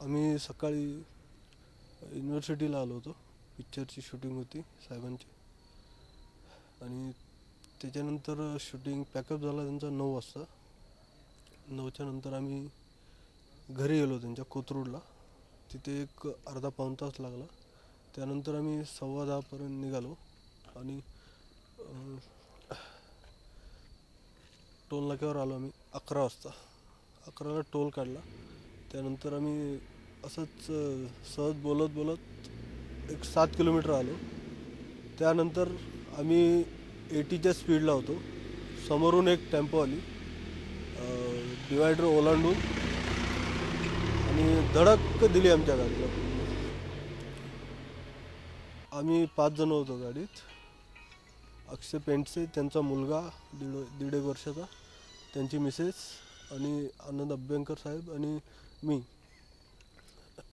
आम्ही सकाळी युनिव्हर्सिटीला आलो होतो. पिक्चरची शूटिंग होती साहेबांची. आणि त्याच्यानंतर शूटिंग पॅकअप झाला त्यांचा नऊ वाजता. नऊच्या नंतर आम्ही घरी गेलो त्यांच्या कोथरूडला. तिथे एक अर्धा पाऊण तास लागला. त्यानंतर आम्ही सव्वा दहापर्यंत निघालो आणि टोल नाक्यावर आलो आम्ही. अकरा वाजता. अकराला टोल काढला. त्यानंतर आम्ही असंच सहज बोलत बोलत एक सात किलोमीटर आलो. त्यानंतर आम्ही एटीच्या स्पीडला होतो. समोरून एक टेम्पो आली. डिवायडर ओलांडून आणि धडक दिली आमच्या गाडीला. आम्ही पाच जण होतो गाडीत. अक्षय पेंटसे त्यांचा मुलगा दीड दीड एक वर्षाचा त्यांची मिसेस आणि आनंद अभ्यंकर साहेब आणि मी.